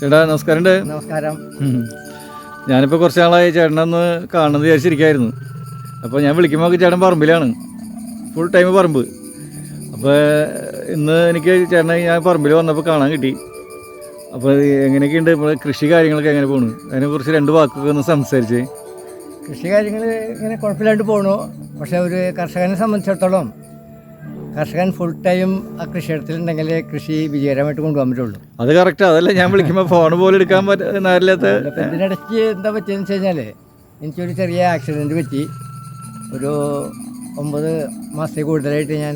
ചേട്ടാ നമസ്കാരം ഉം. ഞാനിപ്പോൾ കുറച്ച് നാളായി ചേട്ടനെ ഒന്ന് കാണണമെന്ന് വിചാരിച്ചിരിക്കായിരുന്നു. അപ്പോൾ ഞാൻ വിളിക്കുമ്പോൾ ചേട്ടൻ പറമ്പിലാണ്. ഫുൾ ടൈം പറമ്പ്. അപ്പോൾ ഇന്ന് എനിക്ക് ചേട്ടനെ ഞാൻ പറമ്പിൽ വന്നപ്പോൾ കാണാൻ കിട്ടി. അപ്പോൾ എങ്ങനെയൊക്കെയുണ്ട്? ഇപ്പോൾ കൃഷി കാര്യങ്ങളൊക്കെ എങ്ങനെ പോണു? അതിനെക്കുറിച്ച് രണ്ട് വാക്കൊക്കെ ഒന്ന് സംസാരിച്ച്. കൃഷി കാര്യങ്ങൾ ഇങ്ങനെ കുഴപ്പമില്ലാണ്ട് പോകണു പക്ഷെ ഒരു കർഷകനെ സംബന്ധിച്ചിടത്തോളം കർഷകൻ ഫുൾ ടൈം ആ കൃഷിയിടത്തിലുണ്ടെങ്കിലേ കൃഷി വിജയകരമായിട്ട് കൊണ്ടുപോകാൻ പറ്റുള്ളൂ. അത് കറക്റ്റ് അതല്ല ഞാൻ വിളിക്കുമ്പോൾ ഫോൺ പോലും എടുക്കാൻ പറ്റ നേരില്ലാത്ത ഇതിനിടയ്ക്ക് എന്താ പറ്റിയെന്ന് വെച്ച് കഴിഞ്ഞാൽ എനിക്കൊരു ചെറിയ ആക്സിഡന്റ് പറ്റി. ഒരു ഒമ്പത് മാസത്തിൽ കൂടുതലായിട്ട് ഞാൻ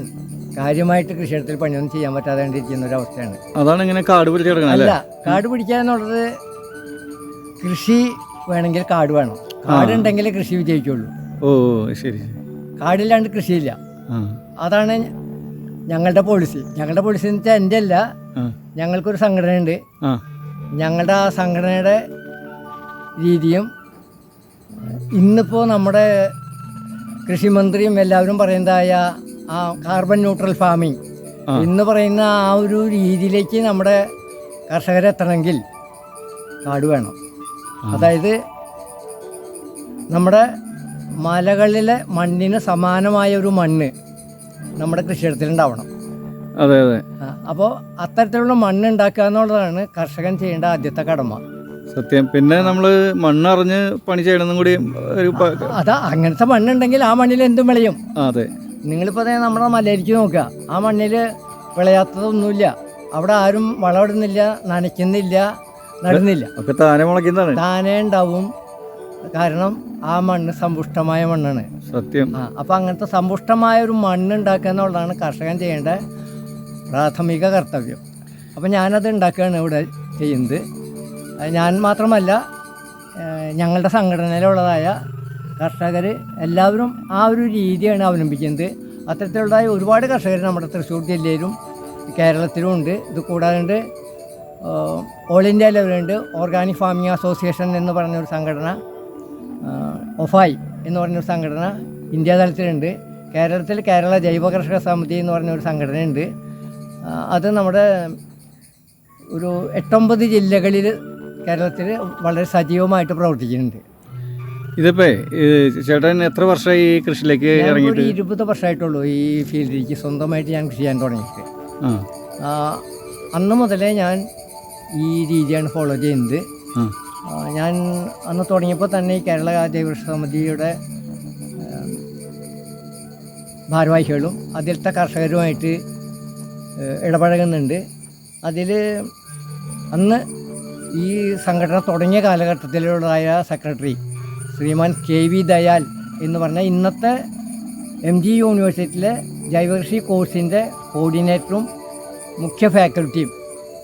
കാര്യമായിട്ട് കൃഷിയിടത്തിൽ പണിയൊന്നും ചെയ്യാൻ പറ്റാതെ ഇരിക്കുന്ന ഒരു അവസ്ഥയാണ്. അതാണ് ഇങ്ങനെ കാട് പിടിച്ച് അല്ല? കാട് പിടിക്കുക എന്നുള്ളത് കൃഷി വേണമെങ്കിൽ കാട് വേണം. കാടുണ്ടെങ്കിൽ കൃഷി വിജയിക്കുള്ളൂ. ഓ ശരി കാടില്ലാണ്ട് കൃഷിയില്ല. അതാണ് ഞങ്ങളുടെ പോളിസി ഞങ്ങളുടെ പോളിസി എന്ന് വെച്ചാൽ എന്റെ അല്ല. ഞങ്ങൾക്കൊരു സംഘടനയുണ്ട്. ഞങ്ങളുടെ ആ സംഘടനയുടെ രീതിയും ഇന്നിപ്പോൾ നമ്മുടെ കൃഷിമന്ത്രിയും എല്ലാവരും പറയുന്നതായ ആ കാർബൺ ന്യൂട്രൽ ഫാമിംഗ്. ഇന്ന് പറയുന്ന ആ ഒരു രീതിയിലേക്ക് നമ്മുടെ കർഷകരെത്തണമെങ്കിൽ കാട് വേണം. അതായത് നമ്മുടെ മലകളിലെ മണ്ണിന് സമാനമായ ഒരു മണ്ണ് നമ്മുടെ കൃഷിയിടത്തിലുണ്ടാവണം. അതെ അതെ. അപ്പോൾ അത്തരത്തിലുള്ള മണ്ണ് ഉണ്ടാക്കുക എന്നുള്ളതാണ് കർഷകൻ ചെയ്യേണ്ട ആദ്യത്തെ കടമ. സത്യം. പിന്നെ നമ്മൾ മണ്ണറിഞ്ഞ് പണി ചെയ്യണമെന്നും കൂടി ഒരു അതാ അങ്ങനത്തെ മണ്ണുണ്ടെങ്കിൽ ആ മണ്ണിൽ എന്തും വിളയും. അതെ. നിങ്ങളിപ്പോൾ ദേ നമ്മുടെ മലയിലേക്ക് നോക്കുക. ആ മണ്ണിൽ വിളയാത്തതൊന്നുമില്ല. അവിടെ ആരും വളമിടുന്നില്ല നനയ്ക്കുന്നില്ല നടുന്നില്ല. ഒക്കെ താനെ മുളയ്ക്കുന്നതാണ്. താനേ ഉണ്ടാവും. കാരണം ആ മണ്ണ് സമ്പുഷ്ടമായ മണ്ണാണ്. സത്യം. ആ അപ്പോൾ അങ്ങനത്തെ സമ്പുഷ്ടമായ ഒരു മണ്ണ് ഉണ്ടാക്കുക എന്നുള്ളതാണ് കർഷകൻ ചെയ്യേണ്ട പ്രാഥമിക കർത്തവ്യം. അപ്പോൾ ഞാനത് ഉണ്ടാക്കുകയാണ് ഇവിടെ ചെയ്യുന്നത്. ഞാൻ മാത്രമല്ല ഞങ്ങളുടെ സംഘടനയിലുള്ളതായ കർഷകർ എല്ലാവരും ആ ഒരു രീതിയാണ് അവലംബിക്കുന്നത്. അത്തരത്തിലുള്ളതായ ഒരുപാട് കർഷകർ നമ്മുടെ തൃശ്ശൂർ ജില്ലയിലും കേരളത്തിലും ഉണ്ട്. ഇത് കൂടാതെ ഓൾ ഇന്ത്യ ലെവലുണ്ട് ഓർഗാനിക് ഫാമിംഗ് അസോസിയേഷൻ എന്ന് പറഞ്ഞൊരു സംഘടന. ഒഫായ് എന്ന് പറഞ്ഞൊരു സംഘടന ഇന്ത്യ തലത്തിലുണ്ട്. കേരളത്തിൽ കേരള ജൈവ കർഷക സമിതി എന്ന് പറഞ്ഞൊരു സംഘടനയുണ്ട്. അത് നമ്മുടെ ഒരു എട്ടൊമ്പത് ജില്ലകളിൽ കേരളത്തിൽ വളരെ സജീവമായിട്ട് പ്രവർത്തിക്കുന്നുണ്ട്. ഇതിപ്പോ ചേട്ടൻ എത്ര വർഷമായി ഈ കൃഷിയിലേക്ക് ഇറങ്ങിയിട്ട്? ഇരുപത് വർഷമായിട്ടുള്ളൂ ഈ ഫീൽഡിലേക്ക്. സ്വന്തമായിട്ട് ഞാൻ കൃഷി ചെയ്യാൻ തുടങ്ങിയിട്ട്. അന്ന് മുതലേ ഞാൻ ഈ രീതിയാണ് ഫോളോ ചെയ്യുന്നത്. ഞാൻ അന്ന് തുടങ്ങിയപ്പോൾ തന്നെ ഈ കേരള ജൈവകൃഷി സമിതിയുടെ ഭാരവാഹികളും അതിലത്തെ കർഷകരുമായിട്ട് ഇടപഴകുന്നുണ്ട്. അതിൽ അന്ന് ഈ സംഘടന തുടങ്ങിയ കാലഘട്ടത്തിലുള്ളതായ secretary Shriman K V Dayal എന്ന് പറഞ്ഞ ഇന്നത്തെ എം ജി യൂണിവേഴ്സിറ്റിയിലെ ജൈവകൃഷി കോഴ്സിന്റെ കോർഡിനേറ്ററും മുഖ്യ ഫാക്കൽറ്റിയും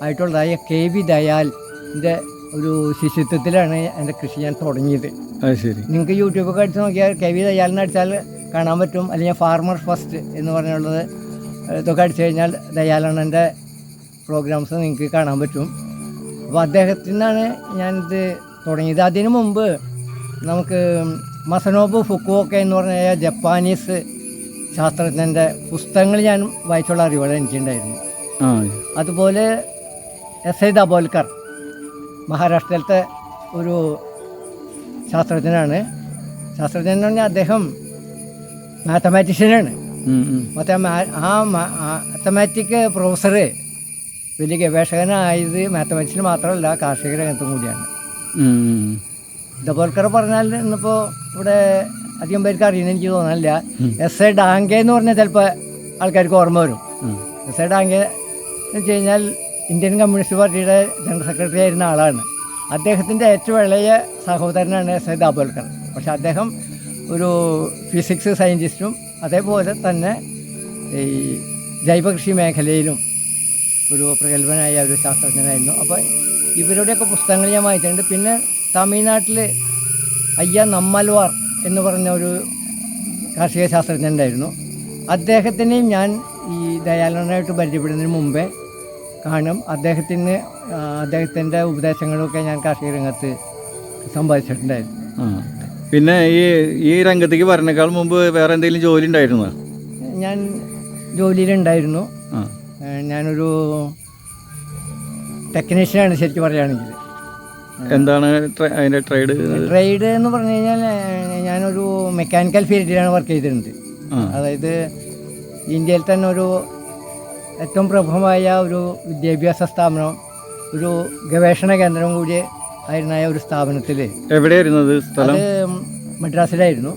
ആയിട്ടുള്ളതായ കെ വി ദയാലിന്റെ ഒരു ശിശുത്വത്തിലാണ് എന്റെ കൃഷി ഞാൻ തുടങ്ങിയത്. അത് ശരി. നിങ്ങൾക്ക് യൂട്യൂബൊക്കെ അടിച്ച് നോക്കിയാൽ കവിത വി ദയാലിനെ അടിച്ചാൽ കാണാൻ പറ്റും. അല്ലെങ്കിൽ ഫാർമർ ഫസ്റ്റ് എന്ന് പറഞ്ഞുള്ളത് ഇതൊക്കെ അടിച്ചു കഴിഞ്ഞാൽ ദയാലണ്ണന്റെ പ്രോഗ്രാംസ് നിങ്ങൾക്ക് കാണാൻ പറ്റും. അപ്പോൾ അദ്ദേഹത്തിൽ നിന്നാണ് ഞാനിത് തുടങ്ങിയത്. അതിനു മുമ്പ് നമുക്ക് മസനോബ് ഫുക്കുവൊക്കെ എന്ന് പറഞ്ഞ ജപ്പാനീസ് ശാസ്ത്രജ്ഞന്റെ പുസ്തകങ്ങൾ ഞാൻ വായിച്ചുള്ള അറിവുകൾ എനിക്കുണ്ടായിരുന്നു. അതുപോലെ എസ് ഐ ദബോൽക്കർ. മഹാരാഷ്ട്രയിലത്തെ ഒരു ശാസ്ത്രജ്ഞനാണ്. ശാസ്ത്രജ്ഞൻ എന്ന് പറഞ്ഞാൽ അദ്ദേഹം മാത്തമാറ്റീഷ്യനാണ്. മറ്റേ ആ മാത്തമാറ്റിക് പ്രൊഫസർ വലിയ ഗവേഷകനായത് മാത്തമാറ്റിക്സിൽ മാത്രമല്ല കാർഷിക രംഗത്തും കൂടിയാണ്. ദബോൽക്കർ പറഞ്ഞാൽ ഇന്നിപ്പോൾ ഇവിടെ അധികം പേർക്ക് അറിയുന്ന എനിക്ക് തോന്നുന്നില്ല എസ് എ ഡാങ്കെ എന്ന് പറഞ്ഞാൽ ചിലപ്പോൾ ആൾക്കാർക്ക് ഓർമ്മ വരും. എസ് എ ഡാങ്കെ എന്ന് വെച്ച് കഴിഞ്ഞാൽ ഇന്ത്യൻ കമ്മ്യൂണിസ്റ്റ് പാർട്ടിയുടെ ജനറൽ സെക്രട്ടറി ആയിരുന്ന ആളാണ്. അദ്ദേഹത്തിന്റെ ഏറ്റവും ഇളയ സഹോദരനാണ് സയ്യിദ് അബുൽക്കർ പക്ഷേ അദ്ദേഹം ഒരു ഫിസിക്സ് സയന്റിസ്റ്റും അതേപോലെ തന്നെ ഈ ജൈവകൃഷി മേഖലയിലും ഒരു പ്രഗത്ഭനായ ഒരു ശാസ്ത്രജ്ഞനായിരുന്നു. അപ്പോൾ ഇവരുടെയൊക്കെ പുസ്തകങ്ങൾ ഞാൻ വായിച്ചിട്ടുണ്ട്. പിന്നെ തമിഴ്നാട്ടിൽ അയ്യ നമ്മൽവാർ എന്ന് പറഞ്ഞ ഒരു കാർഷിക ശാസ്ത്രജ്ഞൻ ഉണ്ടായിരുന്നു. അദ്ദേഹത്തിനെയും ഞാൻ ഈ ദയാലനായിട്ട് പരിചയപ്പെടുന്നതിന് മുമ്പേ കാണും അദ്ദേഹത്തിന് അദ്ദേഹത്തിന്റെ ഉപദേശങ്ങളൊക്കെ ഞാൻ കാർഷിക രംഗത്ത് സമ്പാദിച്ചിട്ടുണ്ടായിരുന്നു. പിന്നെ ഈ ഈ രംഗത്തേക്ക് വരണേക്കാൾ മുമ്പ് വേറെ എന്തെങ്കിലും ജോലി ഉണ്ടായിരുന്നോ? ഞാൻ ജോലിയിലുണ്ടായിരുന്നു. ഞാനൊരു ടെക്നീഷ്യനാണ് ശരിക്കും പറയുകയാണെങ്കിൽ. എന്താണ് അതിന്റെ ട്രേഡ്? ട്രേഡ് എന്ന് പറഞ്ഞു കഴിഞ്ഞാൽ ഞാനൊരു മെക്കാനിക്കൽ ഫീൽഡിലാണ് വർക്ക് ചെയ്തിട്ടുണ്ട് അതായത് ഇന്ത്യയിൽ തന്നെ ഒരു ഏറ്റവും പ്രമുഖമായ ഒരു വിദ്യാഭ്യാസ സ്ഥാപനം ഒരു ഗവേഷണ കേന്ദ്രം കൂടി ആയിരുന്നായ ഒരു സ്ഥാപനത്തിൽ എവിടെയായിരുന്നു അത് മദ്രാസിലായിരുന്നു.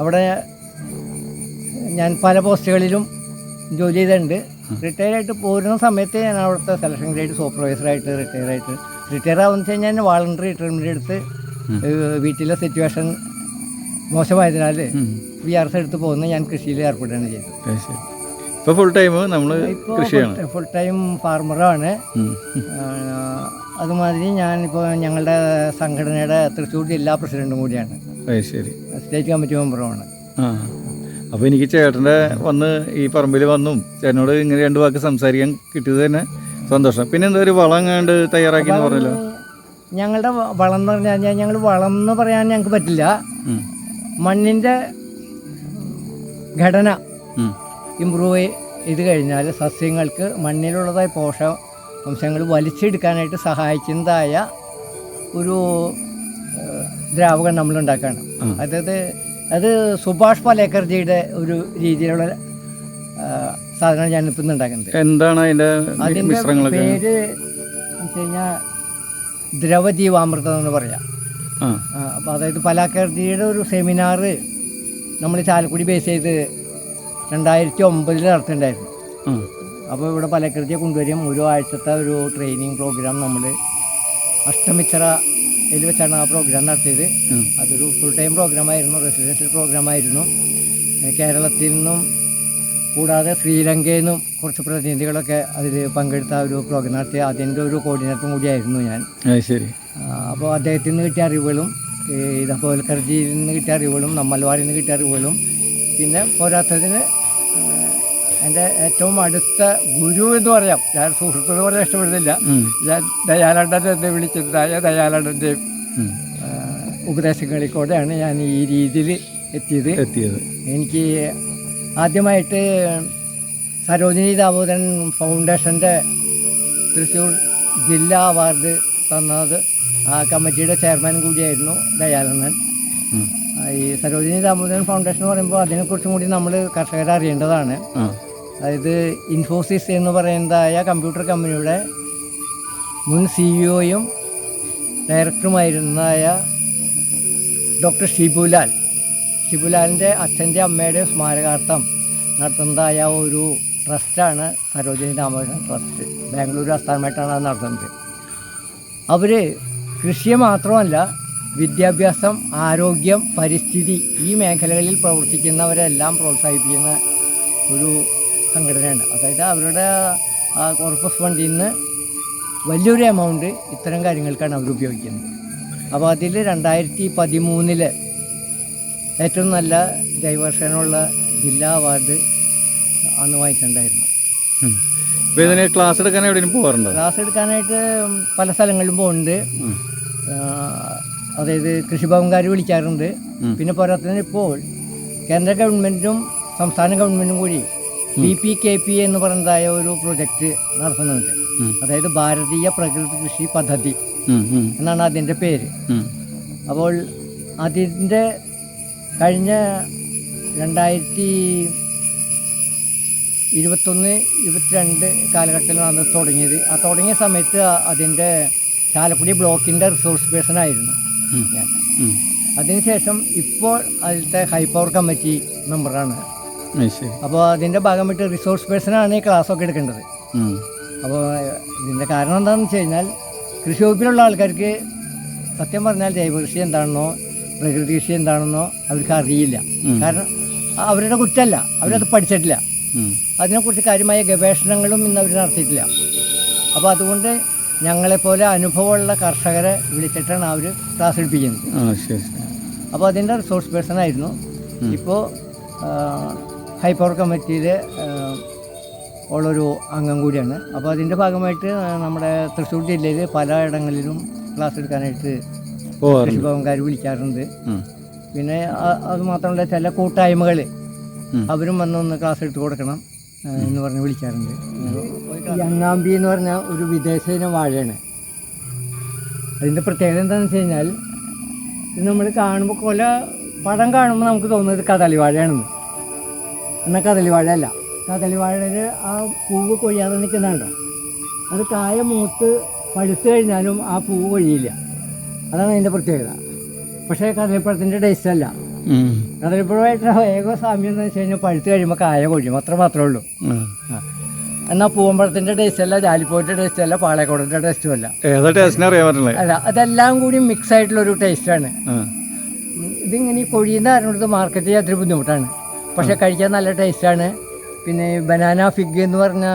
അവിടെ ഞാൻ പല പോസ്റ്റുകളിലും ജോലി ചെയ്തിട്ടുണ്ട്. റിട്ടയർ ആയിട്ട് പോരുന്ന സമയത്ത് ഞാൻ അവിടുത്തെ സെലക്ഷൻ ഗ്രേഡ് സൂപ്പർവൈസറായിട്ട് റിട്ടയർ ആയിട്ട് റിട്ടയർ ആവുന്ന വെച്ച് കഴിഞ്ഞാൽ ഞാൻ വാളണ്ടറി റിട്ടയർമെന്റ് എടുത്ത് വീട്ടിലെ സിറ്റുവേഷൻ മോശമായതിനാൽ. വി ആർ എസ് എടുത്ത് പോകുന്ന ഞാൻ കൃഷിയിൽ ഏർപ്പെടുകയാണ് ചെയ്തത്. അത് ശരി ഇപ്പൊ ഫുൾ ടൈം നമ്മൾ കൃഷിയാണ് ഫുൾ ടൈം ഫാർമറാണ്. അതുമാതിരി ഞാനിപ്പോൾ ഞങ്ങളുടെ സംഘടനയുടെ തൃശ്ശൂർ ജില്ലാ പ്രസിഡന്റും കൂടിയാണ്. ശരി. സ്റ്റേറ്റ് കമ്മിറ്റി മെമ്പറുമാണ്. ആണ് അപ്പോൾ എനിക്ക് ചേട്ടന്റെ വന്ന് ഈ പറമ്പിൽ വന്നും ചേട്ടനോട് ഇങ്ങനെ രണ്ട് വാക്ക് സംസാരിക്കാൻ കിട്ടിയത് തന്നെ സന്തോഷം. പിന്നെ എന്താ ഒരു വളം കണ്ട് തയ്യാറാക്കി എന്ന് പറഞ്ഞല്ലോ? ഞങ്ങളുടെ വളം എന്ന് പറഞ്ഞു കഴിഞ്ഞാൽ ഞങ്ങൾ വളം എന്ന് പറയാൻ ഞങ്ങൾക്ക് പറ്റില്ല. മണ്ണിന്റെ മണ്ണിന്റെ ഘടന. ഇമ്പ്രൂവ് ചെയ്ത് കഴിഞ്ഞാൽ സസ്യങ്ങൾക്ക് മണ്ണിലുള്ളതായ പോഷകാംശങ്ങൾ വലിച്ചെടുക്കാനായിട്ട് സഹായിക്കുന്നതായ ഒരു ദ്രാവകം നമ്മൾ ഉണ്ടാക്കുകയാണ് അതായത് അത് സുഭാഷ് പലേക്കർജിയുടെ ഒരു രീതിയിലുള്ള സാധനം ഞാൻ ഇപ്പം ഉണ്ടാക്കുന്നത്. എന്താണ് അതിന്റെ അതിന്റെ പേര് എന്ന് വെച്ച് കഴിഞ്ഞാൽ ദ്രവജീവാമൃതം എന്ന് പറയാം. അപ്പോൾ അതായത് പലാക്കർജിയുടെ ഒരു സെമിനാറ് നമ്മൾ ചാലക്കുടി ബേസ് ചെയ്ത് രണ്ടായിരത്തി ഒമ്പതിൽ നടത്തിണ്ടായിരുന്നു അപ്പോൾ ഇവിടെ പലക്കൃതിയെ കൊണ്ടുവരും ഒരു ആഴ്ചത്തെ ഒരു ട്രെയിനിങ് പ്രോഗ്രാം നമ്മൾ അഷ്ടമിച്ചറ ഇതിൽ വെച്ചാണ് ആ പ്രോഗ്രാം നടത്തിയത്. അതൊരു ഫുൾ ടൈം പ്രോഗ്രാമായിരുന്നു റെസിഡൻഷ്യൽ പ്രോഗ്രാമായിരുന്നു ആയിരുന്നു. കേരളത്തിൽ നിന്നും കൂടാതെ ശ്രീലങ്കയിൽ നിന്നും കുറച്ച് പ്രതിനിധികളൊക്കെ അതിൽ പങ്കെടുത്ത ഒരു പ്രോഗ്രാം നടത്തി അതിന്റെ ഒരു കോർഡിനേറ്ററും കൂടിയായിരുന്നു ഞാൻ. ശരി. അപ്പോൾ അദ്ദേഹത്തിൽ നിന്ന് കിട്ടിയ അറിവുകളും ഈ കർജിയിൽ നിന്ന് കിട്ടിയ അറിവുകളും നമ്മൽവാരിൽ നിന്ന് കിട്ടിയ അറിവുകളും പിന്നെ പോരാത്തതിന് എന്റെ ഏറ്റവും അടുത്ത ഗുരു എന്ന് പറയാം. ഞാൻ സുഹൃത്ത് എന്ന് പറയാൻ ഇഷ്ടപ്പെടുന്നില്ല. ഞാൻ ദയാലണ്ടൻ എന്ന് വിളിച്ചതായ ദയാലണ്ടന്റെയും ഉം. ഉപദേശങ്ങളിൽ കൂടെയാണ് ഞാൻ ഈ രീതിയിൽ എത്തിയത്. എത്തിയത്. എനിക്ക് ആദ്യമായിട്ട് സരോജിനി ദാമോദരൻ ഫൗണ്ടേഷന്റെ തൃശ്ശൂർ ജില്ലാ അവാർഡ് തന്നത് ആ കമ്മിറ്റിയുടെ ചെയർമാൻ കൂടിയായിരുന്നു ദയാനന്ദൻ ഈ സരോജിനി ദാമോദരൻ ഫൗണ്ടേഷൻ എന്ന് പറയുമ്പോൾ അതിനെക്കുറിച്ചും കൂടി നമ്മൾ കർഷകരെ അറിയേണ്ടതാണ്. അതായത് ഇൻഫോസിസ് എന്ന് പറയുന്നതായ കമ്പ്യൂട്ടർ കമ്പനിയുടെ മുൻ സിഇഒയും ഡയറക്ടറുമായിരുന്നതായ ഡോക്ടർ ഷിബുലാൽ ഷിബുലാലിന്റെ അച്ഛന്റെ അമ്മയുടെ സ്മാരകാർത്ഥം നടത്തുന്നതായ ഒരു ട്രസ്റ്റാണ് സരോജിനി രാമകൃഷ്ണൻ ട്രസ്റ്റ്. ബാംഗ്ലൂർ ആസ്ഥാനമായിട്ടാണ് അത് നടത്തുന്നത്. അവർ കൃഷിയെ മാത്രമല്ല വിദ്യാഭ്യാസം ആരോഗ്യം പരിസ്ഥിതി ഈ മേഖലകളിൽ പ്രവർത്തിക്കുന്നവരെല്ലാം പ്രോത്സാഹിപ്പിക്കുന്ന ഒരു സംഘടനയാണ്. അതായത് അവരുടെ ആ കോർപ്പസ് ഫണ്ടിൽ നിന്ന് വലിയൊരു എമൗണ്ട് ഇത്തരം കാര്യങ്ങൾക്കാണ് അവർ ഉപയോഗിക്കുന്നത്. അപ്പോൾ അതിൽ രണ്ടായിരത്തി പതിമൂന്നിൽ ഏറ്റവും നല്ല ജൈവർഷനുള്ള ജില്ലാ അവാർഡ് അന്ന് വാങ്ങിച്ചിട്ടുണ്ടായിരുന്നു. ഇതിന് ക്ലാസ് എടുക്കാൻ എവിടെയും പോകാറുണ്ടോ? ക്ലാസ് എടുക്കാനായിട്ട് പല സ്ഥലങ്ങളിലും പോകുന്നുണ്ട് അതായത് കൃഷിഭവൻകാർ വിളിക്കാറുണ്ട്. പിന്നെ പോരാത്തതിന് ഇപ്പോൾ കേന്ദ്ര ഗവൺമെന്റും സംസ്ഥാന ഗവൺമെന്റും കൂടി ബി പി കെ പി എന്ന് പറയുന്നതായ ഒരു പ്രൊജക്റ്റ് നടത്തുന്നുണ്ട്. അതായത് ഭാരതീയ പ്രകൃതി കൃഷി പദ്ധതി. എന്നാണ് അതിന്റെ പേര്. അപ്പോൾ അതിന്റെ കഴിഞ്ഞ രണ്ടായിരത്തി ഇരുപത്തൊന്ന് ഇരുപത്തിരണ്ട് കാലഘട്ടത്തിലാണ് തുടങ്ങിയത്. ആ തുടങ്ങിയ സമയത്ത് അതിന്റെ ചാലക്കുടി ബ്ലോക്കിന്റെ റിസോഴ്സ് പേഴ്സൺ ആയിരുന്നു ഞാൻ. അതിനുശേഷം ഇപ്പോൾ അതിലത്തെ ഹൈ പവർ കമ്മിറ്റി മെമ്പറാണ് അപ്പോൾ അതിന്റെ ഭാഗമായിട്ട് റിസോഴ്സ് പേഴ്സണാണ് ഈ ക്ലാസ്സൊക്കെ എടുക്കേണ്ടത്. അപ്പോൾ ഇതിന്റെ കാരണം എന്താണെന്ന് വെച്ച് കഴിഞ്ഞാൽ കൃഷി വകുപ്പിലുള്ള ആൾക്കാർക്ക് സത്യം പറഞ്ഞാൽ ജൈവകൃഷി എന്താണെന്നോ പ്രകൃതി കൃഷി എന്താണെന്നോ അവർക്ക് അറിയില്ല. കാരണം അവരുടെ കുറ്റമല്ല. അവരത് പഠിച്ചിട്ടില്ല. അതിനെക്കുറിച്ച് കാര്യമായ ഗവേഷണങ്ങളും ഇന്ന് അവർ നടത്തിയിട്ടില്ല. അപ്പോൾ അതുകൊണ്ട് ഞങ്ങളെപ്പോലെ അനുഭവമുള്ള കർഷകരെ വിളിച്ചിട്ടാണ് അവർ ക്ലാസ് എടുപ്പിക്കുന്നത്. അപ്പോൾ അതിന്റെ റിസോഴ്സ് പേഴ്സൺ ആയിരുന്നു. ഇപ്പോൾ ഹൈ പവർ കമ്മിറ്റിയിൽ ഉള്ളൊരു അംഗം കൂടിയാണ്. അപ്പോൾ അതിന്റെ ഭാഗമായിട്ട് നമ്മുടെ തൃശ്ശൂർ ജില്ലയിൽ പലയിടങ്ങളിലും ക്ലാസ് എടുക്കാനായിട്ട് കൃഷിഭവൻകാർ വിളിക്കാറുണ്ട്. പിന്നെ അത് മാത്രമല്ല ചില കൂട്ടായ്മകൾ അവരും വന്നൊന്ന് ക്ലാസ് എടുത്ത് കൊടുക്കണം എന്ന് പറഞ്ഞ് വിളിക്കാറുണ്ട്. യങ്ങാമ്പി എന്ന് പറഞ്ഞ ഒരു വിദേശ ഇനം വാഴയാണ്. അതിന്റെ പ്രത്യേകത എന്താണെന്ന് വെച്ച് കഴിഞ്ഞാൽ ഇത് നമ്മൾ കാണുമ്പോൾ കൊല പടം കാണുമ്പോൾ നമുക്ക് തോന്നുന്നത് കദളി വാഴയാണെന്ന്. എന്നാൽ കദളി വാഴ അല്ല വാഴയിൽ ആ പൂവ് കൊയ്യാതെ നിൽക്കുന്നുണ്ടോ അത് കായ മൂത്ത് പഴുത്ത് കഴിഞ്ഞാലും ആ പൂവ് കൊഴിയില്ല. അതാണ് അതിന്റെ പ്രത്യേകത. പക്ഷേ കദളിപ്പഴത്തിന്റെ ടേസ്റ്റ് അല്ല. ഉം. കദളിപ്പഴമായിട്ട് ഏക സാമ്യം എന്ന് വെച്ച് കഴിഞ്ഞാൽ പഴുത്ത് കഴിയുമ്പോൾ കായ കൊഴിയും. അത്ര മാത്രമേ ഉള്ളൂ. എന്നാൽ പൂവമ്പഴത്തിന്റെ ടേസ്റ്റ് അല്ല ജാലിപ്പോയിന്റെ ടേസ്റ്റ് അല്ല പാളയക്കോടിന്റെ ടേസ്റ്റും അല്ല. അല്ല അതെല്ലാം കൂടി മിക്സ് ആയിട്ടുള്ളൊരു ടേസ്റ്റാണ് ആ. ഇതിങ്ങനെ ഈ കൊഴിയുന്ന അറിഞ്ഞത് മാർക്കറ്റ് ചെയ്യാൻ ബുദ്ധിമുട്ടാണ്. പക്ഷേ കഴിക്കാൻ നല്ല ടേസ്റ്റാണ് പിന്നെ ബനാന ഫിഗ് എന്ന് പറഞ്ഞ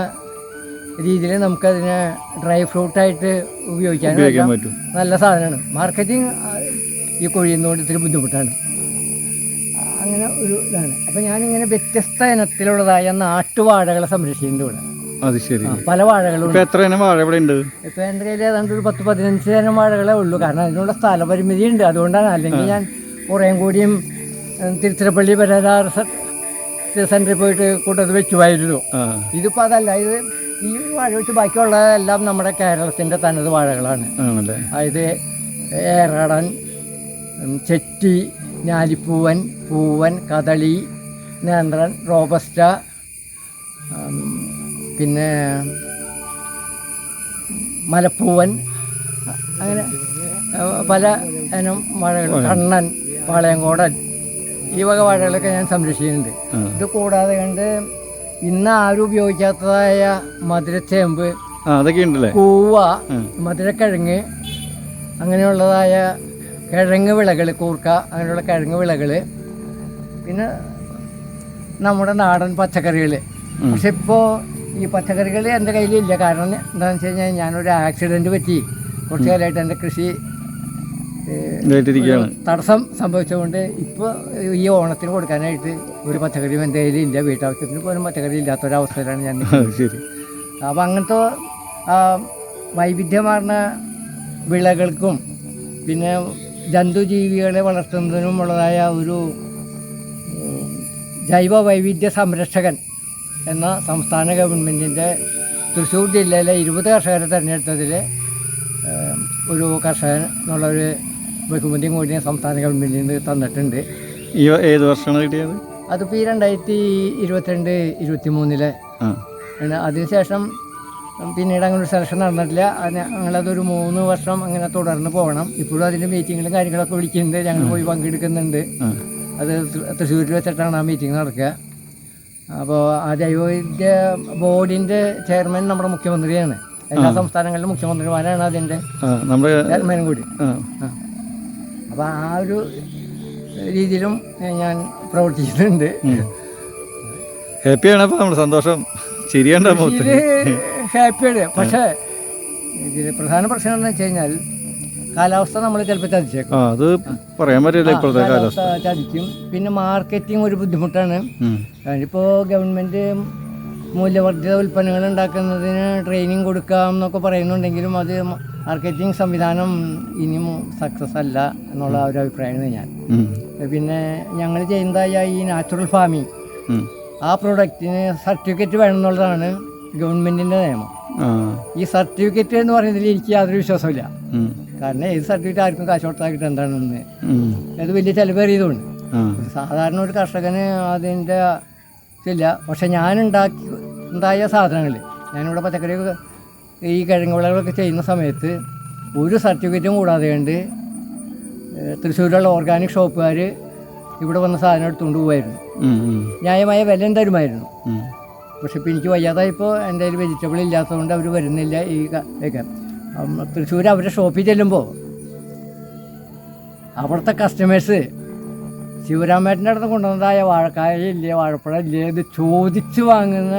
രീതിയിൽ നമുക്കതിനെ ഡ്രൈ ഫ്രൂട്ടായിട്ട് ആയിട്ട് ഉപയോഗിക്കാൻ പറ്റും. നല്ല സാധനമാണ്. മാർക്കറ്റിംഗ് ഈ കൊഴിയുന്നതുകൊണ്ട് ഇത്തിരി ബുദ്ധിമുട്ടാണ്. അങ്ങനെ ഒരു ഇതാണ്. അപ്പം ഞാനിങ്ങനെ വ്യത്യസ്ത ഇനത്തിലുള്ളതായ നാട്ടുവാഴകളെ സംരക്ഷിക്കുന്നുണ്ട് ഇവിടെ. അത് ശരി. ആ, പല വാഴകളും ഇപ്പൊ എത്ര ഇനം വാഴ ഇവിടെ ഉണ്ട്? ഇപ്പം എന്റെ കയ്യിൽ ഏതാണ്ട് ഒരു പത്ത് പതിനഞ്ച് തരം വാഴകളെ ഉള്ളൂ. കാരണം അതിനുള്ള സ്ഥലപരിമിതി ഉണ്ട്. അതുകൊണ്ടാണ്. അല്ലെങ്കിൽ ഞാൻ കുറേം കൂടിയും തിരുച്ചിറപ്പള്ളി പരാതാർ സെന്ററിൽ പോയിട്ട് കൂട്ടത്ത് വെച്ചുമായിരുന്നു ഇതിപ്പോൾ അതല്ല ഇത് ഈ വാഴ വെച്ച് ബാക്കിയുള്ളതെല്ലാം നമ്മുടെ കേരളത്തിന്റെ തനത് വാഴകളാണ്. അതായത് ഏറടൻ ചെറ്റി ഞാലിപ്പൂവൻ പൂവൻ കദളി നേന്ത്രൻ റോബസ്റ്റ പിന്നെ മലപ്പൂവൻ അങ്ങനെ പല ഇനം വാഴകൾ. കണ്ണൻ പാളയങ്കോടൻ ഈ വക വാഴകളൊക്കെ ഞാൻ സംരക്ഷിക്കുന്നുണ്ട്. ഇത് കൂടാതെ കണ്ട് ഇന്ന് ആരും ഉപയോഗിക്കാത്തതായ മധുരച്ചേമ്പ് അതൊക്കെ ഉണ്ടല്ലേ? കൂവ. മധുരക്കിഴങ്ങ് അങ്ങനെയുള്ളതായ കിഴങ്ങ് വിളകൾ കൂർക്ക അങ്ങനെയുള്ള കിഴങ്ങ് വിളകൾ പിന്നെ നമ്മുടെ നാടൻ പച്ചക്കറികൾ പക്ഷെ ഇപ്പോൾ ഈ പച്ചക്കറികൾ എന്റെ കയ്യിലില്ല. കാരണം എന്താണെന്ന് വെച്ച് കഴിഞ്ഞാൽ ഞാനൊരു ആക്സിഡന്റ് പറ്റി. കുറച്ച് കാലമായിട്ട് എന്റെ കൃഷി ഇതായിട്ടിരിക്കുകയാണ് തടസ്സം സംഭവിച്ചതുകൊണ്ട് ഇപ്പോൾ ഈ ഓണത്തിന് കൊടുക്കാനായിട്ട് ഒരു പച്ചക്കറിയും എന്റെ കയ്യിലില്ല വീട്ടാവശ്യത്തിന് പോലും പച്ചക്കറി ഇല്ലാത്തൊരവസ്ഥയിലാണ് ഞാൻ ശരി. അപ്പം അങ്ങനത്തെ വൈവിധ്യമാർന്ന വിളകൾക്കും പിന്നെ ജന്തുജീവികളെ വളർത്തുന്നതിനുമുള്ളതായ ഒരു ജൈവ വൈവിധ്യ സംരക്ഷകൻ എന്ന സംസ്ഥാന ഗവൺമെന്റിന്റെ തൃശ്ശൂർ ജില്ലയിലെ ഇരുപത് കർഷകരെ തിരഞ്ഞെടുത്തതിൽ ഒരു കർഷകൻ എന്നുള്ളൊരു ബഹുമതിയും കൂടി സംസ്ഥാന ഗവൺമെന്റിൽ നിന്ന് തന്നിട്ടുണ്ട്. ഈ ഏത് വർഷമാണ് കിട്ടിയത്? അതിപ്പോൾ ഈ രണ്ടായിരത്തി ഇരുപത്തിരണ്ട് ഇരുപത്തി മൂന്നിലെ അതിനുശേഷം പിന്നീട് അങ്ങനെ ഒരു സെലക്ഷൻ നടന്നിട്ടില്ല. ഞങ്ങളതൊരു മൂന്ന് വർഷം അങ്ങനെ തുടർന്ന് പോകണം. ഇപ്പോഴും അതിന്റെ മീറ്റിങ്ങിലും കാര്യങ്ങളൊക്കെ വിളിക്കുന്നുണ്ട്. ഞങ്ങൾ പോയി പങ്കെടുക്കുന്നുണ്ട്. അത് തൃശ്ശൂരിൽ വെച്ചിട്ടാണ് ആ മീറ്റിംഗ് നടക്കുക. അപ്പോൾ ആ ജൈവവൈദ്യ ബോർഡിന്റെ ചെയർമാൻ നമ്മുടെ മുഖ്യമന്ത്രിയാണ്. എല്ലാ സംസ്ഥാനങ്ങളിലും മുഖ്യമന്ത്രിമാരാണ് അതിന്റെ ചെയർമാനും കൂടി. അപ്പോൾ ആ ഒരു രീതിയിലും ഞാൻ പ്രവർത്തിക്കുന്നുണ്ട്. ഹാപ്പിയാണ് അപ്പോൾ നമ്മൾ സന്തോഷം ചിരിയേണ്ട ഹാപ്പിയാണ്. പക്ഷേ ഇതിൽ പ്രധാന പ്രശ്നം എന്ന് വെച്ച് കഴിഞ്ഞാൽ കാലാവസ്ഥ നമ്മൾ ചിലപ്പോൾ ചതിച്ചേക്കും. അത് പറയാൻ പറ്റില്ല ഇപ്പോഴത്തെ കാലാവസ്ഥ ചതിക്കും. പിന്നെ മാർക്കറ്റിംഗ് ഒരു ബുദ്ധിമുട്ടാണ്. അതിപ്പോൾ ഇപ്പോൾ ഗവൺമെന്റ് മൂല്യവർദ്ധിത ഉൽപ്പന്നങ്ങൾ ഉണ്ടാക്കുന്നതിന് ട്രെയിനിങ് കൊടുക്കാം എന്നൊക്കെ പറയുന്നുണ്ടെങ്കിലും അത് മാർക്കറ്റിംഗ് സംവിധാനം ഇനിയും സക്സസ് അല്ല എന്നുള്ള ഒരു അഭിപ്രായമാണ് ഞാൻ. പിന്നെ ഞങ്ങൾ ചെയ്യുന്നതായ ഈ നാച്ചുറൽ ഫാമിംഗ് ആ പ്രൊഡക്റ്റിന് സർട്ടിഫിക്കറ്റ് വേണം എന്നുള്ളതാണ് ഗവൺമെന്റിന്റെ നിയമം. ഈ സർട്ടിഫിക്കറ്റ് എന്ന് പറയുന്നതിൽ എനിക്ക് യാതൊരു വിശ്വാസമില്ല. കാരണം ഏത് സർട്ടിഫിക്കറ്റ് ആർക്കും കാശ് കൊടുത്താക്കിട്ട് കിട്ടും എന്താണെന്ന് അത് വലിയ ചിലവേറിയതുകൊണ്ട് സാധാരണ ഒരു കർഷകന് അതിന്റെ ഇല്ല പക്ഷെ ഞാൻ ഉണ്ടാക്കി ഉണ്ടായ സാധനങ്ങൾ ഞാനിവിടെ പച്ചക്കറി ഈ കിഴങ്ങ് വിളകളൊക്കെ ചെയ്യുന്ന സമയത്ത് ഒരു സർട്ടിഫിക്കറ്റും കൂടാതെ കണ്ട് തൃശ്ശൂരിലുള്ള ഓർഗാനിക് ഷോപ്പുകാർ ഇവിടെ വന്ന സാധനം എടുത്തുകൊണ്ട് പോകുമായിരുന്നു. ന്യായമായ വിലയും തരുമായിരുന്നു പക്ഷെ ഇപ്പം എനിക്ക് വയ്യാതായപ്പോൾ എന്റെ കയ്യിൽ വെജിറ്റബിൾ ഇല്ലാത്തതുകൊണ്ട് അവർ വരുന്നില്ല ഈ ഒക്കെ തൃശ്ശൂർ അവരുടെ ഷോപ്പിൽ ചെല്ലുമ്പോൾ അവിടുത്തെ കസ്റ്റമേഴ്സ് ശിവരാമേട്ടന്റെ അടുത്ത് കൊണ്ടുവന്നതായ വാഴക്കായ ഇല്ലേ വാഴപ്പഴം ഇല്ലേ ഇത് ചോദിച്ച് വാങ്ങുന്ന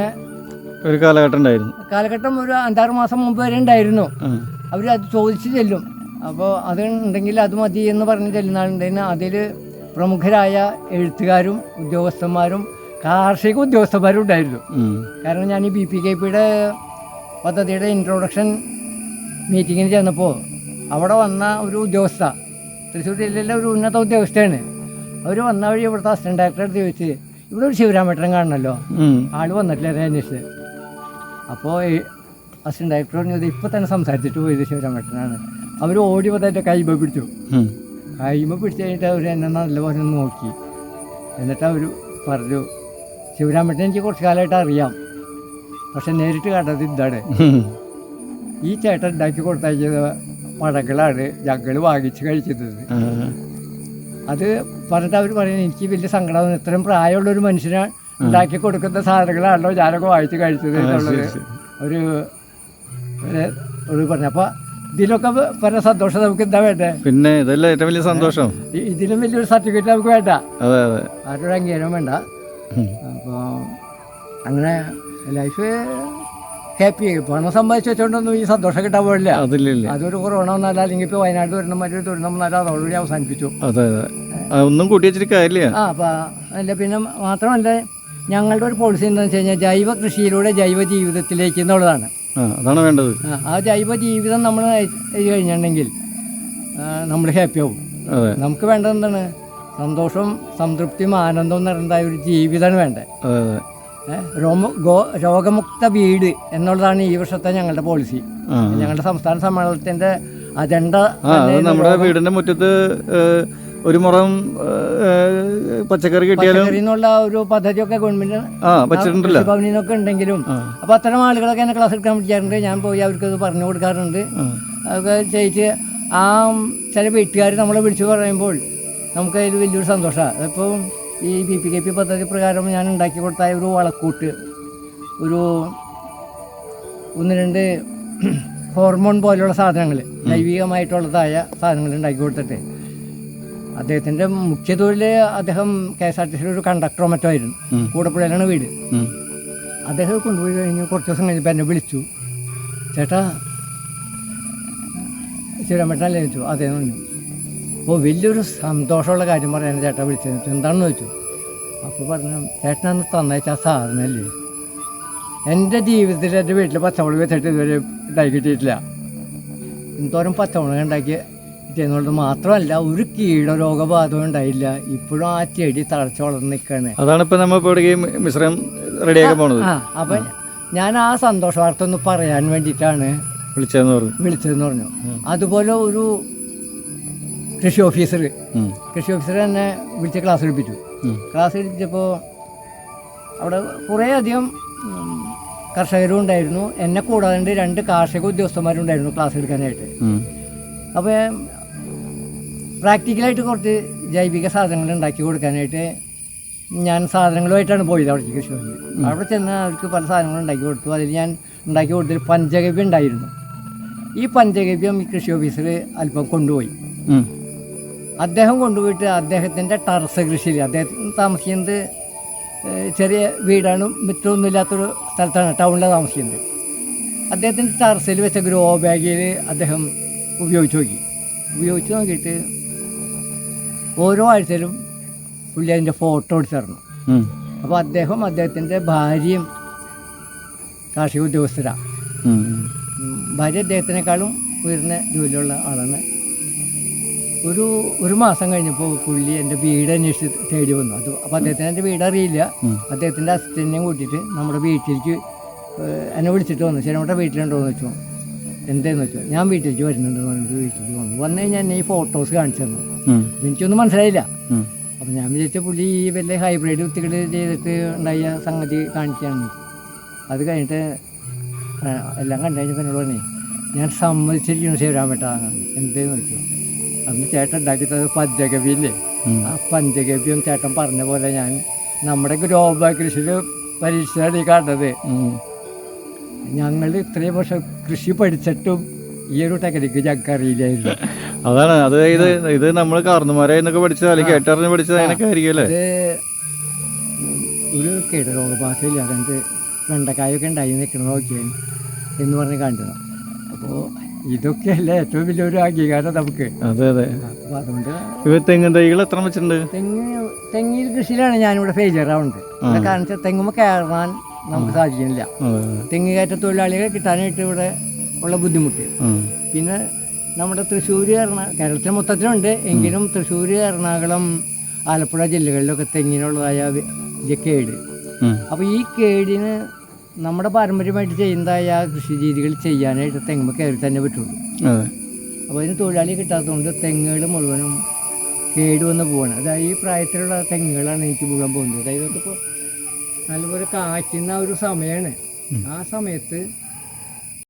ഒരു കാലഘട്ടം ഉണ്ടായിരുന്നു. കാലഘട്ടം ഒരു അഞ്ചാറ് മാസം മുമ്പ് വരെ ഉണ്ടായിരുന്നു. അവർ അവർ അത് ചോദിച്ചു ചെല്ലും. അപ്പോൾ അത് ഉണ്ടെങ്കിൽ അത് മതി എന്ന് പറഞ്ഞ് ചെല്ലുന്ന ആളുണ്ടെങ്കിൽ അതിൽ പ്രമുഖരായ എഴുത്തുകാരും ഉദ്യോഗസ്ഥന്മാരും കാർഷിക ഉദ്യോഗസ്ഥന്മാരും ഉണ്ടായിരുന്നു. കാരണം ഞാൻ ഈ ബി പി കെ പിയുടെ പദ്ധതിയുടെ ഇൻട്രൊഡക്ഷൻ മീറ്റിങ്ങിന് ചെന്നപ്പോൾ അവിടെ വന്ന ഒരു ഉദ്യോഗസ്ഥ തൃശ്ശൂർ ജില്ലയിലെ ഒരു ഉന്നത ഉദ്യോഗസ്ഥയാണ്. അവർ വന്ന വഴി ഇവിടുത്തെ അസിസ്റ്റന്റ് ഡയറക്ടർ അടുത്ത് ചോദിച്ച് ഇവിടെ ഒരു ശിവരാമേട്ടൻ കാണണല്ലോ? ആൾ വന്നിട്ടില്ല എന്നെ അന്വേഷിച്ചത്. അപ്പോൾ അസിസ്റ്റന്റ് ഡയറക്ടർ പറഞ്ഞത് ഇപ്പോൾ തന്നെ സംസാരിച്ചിട്ട് പോയത് ശിവരാമേട്ടനാണ് അവർ ഓടി വന്ന് എന്റെ കൈമ പിടിച്ചു. കൈമ പിടിച്ചു കഴിഞ്ഞിട്ട് അവർ എന്നെ നല്ലപോലെ നോക്കി. എന്നിട്ട് അവർ പറഞ്ഞു ശിവരാമേട്ടൻ എനിക്ക് കുറച്ച് കാലമായിട്ട് അറിയാം. പക്ഷെ നേരിട്ട് കണ്ടത് ഇതാണ്. ഈ ചേട്ടൻ ഉണ്ടാക്കി കൊടുത്തയച്ചത് പഴങ്ങളാണ് ഞങ്ങൾ വാങ്ങിച്ച് കഴിക്കുന്നത്. അത് പറഞ്ഞിട്ട് അവർ പറയുന്നത് എനിക്ക് വലിയ സങ്കടം ഇത്രയും പ്രായമുള്ള ഒരു മനുഷ്യന് ഉണ്ടാക്കി കൊടുക്കുന്ന സാധനങ്ങളാണല്ലോ ഞാനൊക്കെ വായിച്ച് കഴിച്ചത് എന്നുള്ളത്. ഒരു ഒരു- പറഞ്ഞു. അപ്പോൾ ഇതിലൊക്കെ പറഞ്ഞ സന്തോഷം നമുക്ക് എന്താ വേണ്ടേ? പിന്നെ ഇതല്ലേ ഏറ്റവും വലിയ സന്തോഷം. ഇതിലും വലിയൊരു സർട്ടിഫിക്കറ്റ് നമുക്ക് വേണ്ട. അതെ അതെ. ആരുടെ അംഗീകാരം വേണ്ട. അപ്പോൾ അങ്ങനെ ലൈഫ് ഹാപ്പി പണം സമ്പാദിച്ച് വെച്ചോണ്ടൊന്നും ഈ സന്തോഷം കിട്ടാൻ പോയില്ല അതിലില്ല അതൊരു കൊറോണ വന്നാലും അല്ലെങ്കിൽ ഇപ്പോൾ വയനാട് വരണം മറ്റൊരു ദുരന്തം വന്നാലും അതോടുകൂടി അവസാനിപ്പിച്ചു. അതെ അതെ. ഒന്നും കൂട്ടി വെച്ചിട്ട് കാര്യമില്ല. ആ അപ്പം അല്ല പിന്നെ മാത്രമല്ല ഞങ്ങളുടെ ഒരു പോളിസി എന്താണെന്ന് വെച്ച് കഴിഞ്ഞാൽ ജൈവ കൃഷിയിലൂടെ ജൈവ ജീവിതത്തിലേക്ക് എന്നുള്ളതാണ്. അതാണ് വേണ്ടത്. ആ, ജൈവ ജീവിതം നമ്മൾ കഴിഞ്ഞിട്ടുണ്ടെങ്കിൽ നമ്മൾ ഹാപ്പി ആവും. നമുക്ക് വേണ്ടത് എന്താണ്? സന്തോഷവും സംതൃപ്തിയും ആനന്ദവും നിറഞ്ഞതായ ഒരു ജീവിതമാണ് വേണ്ടത്. രോമ ഗോ രോഗമുക്ത വീട് എന്നുള്ളതാണ് ഈ വർഷത്തെ ഞങ്ങളുടെ പോളിസി ഞങ്ങളുടെ സംസ്ഥാന സമ്മേളനത്തിന്റെ അജണ്ട നമ്മുടെ വീടിന്റെ മുറ്റത്ത് ഒരു മുറം പച്ചക്കറി കിട്ടിയാലും എന്നുള്ള ഒരു പദ്ധതിയൊക്കെ ഗവൺമെന്റ് ആ വെച്ചിട്ടുണ്ടല്ലോ ഭവനിന്നൊക്കെ ഉണ്ടെങ്കിലും അപ്പൊ അത്തരം ആളുകളൊക്കെ എന്നെ ക്ലാസ് എടുക്കാൻ വിളിക്കാറുണ്ട്. ഞാൻ പോയി അവർക്ക് അത് പറഞ്ഞു കൊടുക്കാറുണ്ട്. അതൊക്കെ ചെയ്യിച്ച് ആ ചില വീട്ടുകാർ നമ്മളെ വിളിച്ചു പറയുമ്പോൾ നമുക്ക് അതിൽ വലിയൊരു സന്തോഷമാണ് അതിപ്പോൾ ഈ ബി പി കെ പി പദ്ധതി പ്രകാരം ഞാൻ ഉണ്ടാക്കി കൊടുത്ത ഒരു വളക്കൂട്ട് ഒരു ഒന്ന് രണ്ട് ഹോർമോൺ പോലെയുള്ള സാധനങ്ങൾ ജൈവികമായിട്ടുള്ളതായ സാധനങ്ങൾ ഉണ്ടാക്കി കൊടുത്തിട്ട്. അദ്ദേഹത്തിന്റെ മുഖ്യ തൊഴിൽ അദ്ദേഹം കെ എസ് ആർ ടി സിയിൽ ഒരു കണ്ടക്ടറോ മറ്റോ ആയിരുന്നു. കൂടെ കൂടപ്പുഴയിലാണ് വീട്. അദ്ദേഹം കൊണ്ടുപോയി കഴിഞ്ഞ് കുറച്ച് ദിവസം കഴിഞ്ഞപ്പോൾ എന്നെ വിളിച്ചു. ചേട്ടാ ശിവരാമേട്ടനല്ലേ ചോദിച്ചു. അതേ പറഞ്ഞു അപ്പോൾ വലിയൊരു സന്തോഷമുള്ള കാര്യം പറയാൻ ചേട്ടാ വിളിച്ചത്. എന്താണെന്ന് ചോദിച്ചു? അപ്പോൾ പറഞ്ഞു ചേട്ടനന്ന് തന്നേച്ച ആ സാധനമല്ലേ? എന്റെ ജീവിതത്തിൽ എന്റെ വീട്ടിൽ പച്ചമുളക് വെച്ചിട്ട് ഇതുവരെ ഉണ്ടാക്കി കിട്ടിയിട്ടില്ല എന്തോരം പച്ചമുളക് ഉണ്ടാക്കി കിട്ടിയെന്നുള്ളത് മാത്രമല്ല ഒരു കീടരോഗബാധവും ഉണ്ടായില്ല. ഇപ്പോഴും ആ ചെടി തളച്ചു വളർന്ന് നിൽക്കുകയാണ് അതാണ് ഇപ്പൊ നമ്മൾ മിശ്രം റെഡി മിശ്രം റെഡിയാക്കാൻ പോണത്. അപ്പൊ ഞാൻ ആ സന്തോഷ വാർത്ത ഒന്ന് പറയാൻ വേണ്ടിയിട്ടാണ് വിളിച്ചതെന്ന് പറഞ്ഞു. വിളിച്ചതെന്ന് പറഞ്ഞു. അതുപോലെ ഒരു കൃഷി ഓഫീസർ കൃഷി ഓഫീസർ തന്നെ വിളിച്ച് ക്ലാസ് എടുപ്പിച്ചു. ക്ലാസ് എടുപ്പിച്ചപ്പോൾ അവിടെ കുറേ അധികം ഉം, കർഷകരും ഉണ്ടായിരുന്നു. എന്നെ കൂടാതെ രണ്ട് കാർഷിക ഉദ്യോഗസ്ഥന്മാരും ഉണ്ടായിരുന്നു ക്ലാസ് എടുക്കാനായിട്ട്. അപ്പോൾ പ്രാക്ടിക്കലായിട്ട് കുറച്ച് ജൈവിക സാധനങ്ങൾ ഉണ്ടാക്കി കൊടുക്കാനായിട്ട് ഞാൻ സാധനങ്ങളുമായിട്ടാണ് പോയത് അവിടേക്ക് കൃഷി അവിടെ ചെന്ന് അവർക്ക് പല സാധനങ്ങളും ഉണ്ടാക്കി കൊടുത്തു. അതിൽ ഞാൻ ഉണ്ടാക്കി കൊടുത്തൊരു പഞ്ചഗവ്യം ഉണ്ടായിരുന്നു. ഈ പഞ്ചഗവ്യം ഈ കൃഷി ഓഫീസർ അല്പം കൊണ്ടുപോയി. അദ്ദേഹം കൊണ്ടുപോയിട്ട് അദ്ദേഹത്തിന്റെ ടർസ കൃഷിയിൽ അദ്ദേഹം താമസിക്കുന്നത് ചെറിയ വീടാണ് മുറ്റമൊന്നുമില്ലാത്തൊരു സ്ഥലത്താണ് ടൗണിലാണ് താമസിക്കുന്നത്. അദ്ദേഹത്തിന്റെ ടർസയിൽ വെച്ച ഗ്രോ ബാഗിൽ അദ്ദേഹം ഉപയോഗിച്ച് നോക്കി. ഉപയോഗിച്ച് നോക്കിയിട്ട് ഓരോ ആഴ്ചയിലും പുള്ളി അതിന്റെ ഫോട്ടോ എടുത്തിരുന്നു അപ്പോൾ അദ്ദേഹം അദ്ദേഹത്തിന്റെ ഭാര്യയും കാർഷിക ഉദ്യോഗസ്ഥരാണ് ഭാര്യ അദ്ദേഹത്തിനേക്കാളും ഉയർന്ന ജോലിയുള്ള ആളാണ്. ഒരു ഒരു മാസം കഴിഞ്ഞപ്പോൾ പുള്ളി എന്റെ വീട് അന്വേഷിച്ച് തേടി വന്നു. അത് അപ്പോൾ അദ്ദേഹത്തിന് എന്റെ വീട് അറിയില്ല. അദ്ദേഹത്തിന്റെ അസിസ്റ്റന്റിനെയും കൂട്ടിയിട്ട് നമ്മുടെ വീട്ടിലേക്ക് എന്നെ വിളിച്ചിട്ട് വന്നു. ശരി നമ്മുടെ വീട്ടിലുണ്ടോ? എന്ന് വെച്ചു എന്തേന്ന്? വെച്ചു ഞാൻ വീട്ടിലേക്ക് വരുന്നുണ്ടെന്ന് പറഞ്ഞിട്ട് വീട്ടിലേക്ക് വന്നു. വന്നു കഴിഞ്ഞാൽ എന്നെ ഈ ഫോട്ടോസ് കാണിച്ചു തന്നു. എനിക്കൊന്നും മനസ്സിലായില്ല. അപ്പൊ ഞാൻ വിചാരിച്ച പുള്ളി ഈ വല്ല ഹൈബ്രിഡ് വിത്തുകൾ ചെയ്തിട്ട് ഉണ്ടായ സംഗതി കാണിക്കുകയാണ്. അത് കഴിഞ്ഞിട്ട് എല്ലാം കണ്ടു കഴിഞ്ഞപ്പോൾ എന്നോട് പറഞ്ഞേ ഞാൻ സമ്മതിച്ചിരിക്കുന്നു ശിവരാമേട്ട എന്തേന്ന് വെച്ചു? അന്ന് ചേട്ടൻ ഉണ്ടാക്കിയത് പഞ്ചഗവി പഞ്ചഗവ്യല്ലേ. ആ പഞ്ചഗവ്യം ചേട്ടൻ പറഞ്ഞ പോലെ ഞാൻ നമ്മുടെ ഗ്രോബ കൃഷിയിൽ പരീക്ഷയാണ് ഈ കണ്ടത്. ഞങ്ങൾ ഇത്രയും വർഷം കൃഷി പഠിച്ചിട്ടും ഈ ഒരു ടെക്നിക്ക് ഞങ്ങൾക്ക് അറിയില്ലായിരുന്നു അതാണ് അത് ഇത് ഇത് നമ്മൾ കാർന്നുമാരെ എന്നൊക്കെ പഠിച്ചത് അല്ലെങ്കിൽ കേട്ടറിഞ്ഞ് പഠിച്ചത് അതിനൊക്കെ ആയിരിക്കും അല്ലേ? കേട്ട രോഗബാധയില്ല അതുകൊണ്ട് വെണ്ടക്കായൊക്കെ ഉണ്ടായി നിൽക്കണം നോക്കിയാൽ എന്ന് പറഞ്ഞ് കണ്ടത്. അപ്പോൾ ഇതൊക്കെയല്ല ഏറ്റവും വലിയൊരു അംഗീകാരം നമുക്ക്. അതെ അതെ. അതുകൊണ്ട് ഇവ തെങ്ങ് തൈകൾ എത്ര വെച്ചിട്ടുണ്ട്? തെങ്ങ് തെങ്ങിൽ കൃഷിയിലാണ് ഞാനിവിടെ ഫെയിലിയറാവുന്നത് ഇവിടെ കാരണം വെച്ചാൽ തെങ്ങുമ്പോൾ കയറാൻ നമുക്ക് സാധിക്കുന്നില്ല. തെങ്ങ് കയറ്റ തൊഴിലാളികളെ കിട്ടാനായിട്ട് ഇവിടെ ഉള്ള ബുദ്ധിമുട്ട്. പിന്നെ നമ്മുടെ തൃശ്ശൂർ എറണാ കേരളത്തിൽ മൊത്തത്തിലുണ്ട്. എങ്കിലും തൃശ്ശൂർ എറണാകുളം ആലപ്പുഴ ജില്ലകളിലൊക്കെ തെങ്ങിനുള്ളതായ കേട്. അപ്പൊ അപ്പോൾ ഈ കേടിന് നമ്മുടെ പാരമ്പര്യമായിട്ട് ചെയ്യുന്നതായ കൃഷി രീതികൾ ചെയ്യാനായിട്ട് തെങ്ങ് കയറി തന്നെ പറ്റുള്ളൂ. അപ്പോൾ അതിന് തൊഴിലാളി കിട്ടാത്തതുകൊണ്ട് തെങ്ങുകൾ മുഴുവനും കേട് വന്ന് പോവാണ്. അതായത് ഈ പ്രായത്തിലുള്ള തെങ്ങുകളാണ് എനിക്ക് മുഴുവൻ പോകുന്നത്. അതായത് ഇപ്പോൾ നല്ലപോലെ കാറ്റുന്ന ഒരു സമയമാണ് ആ സമയത്ത്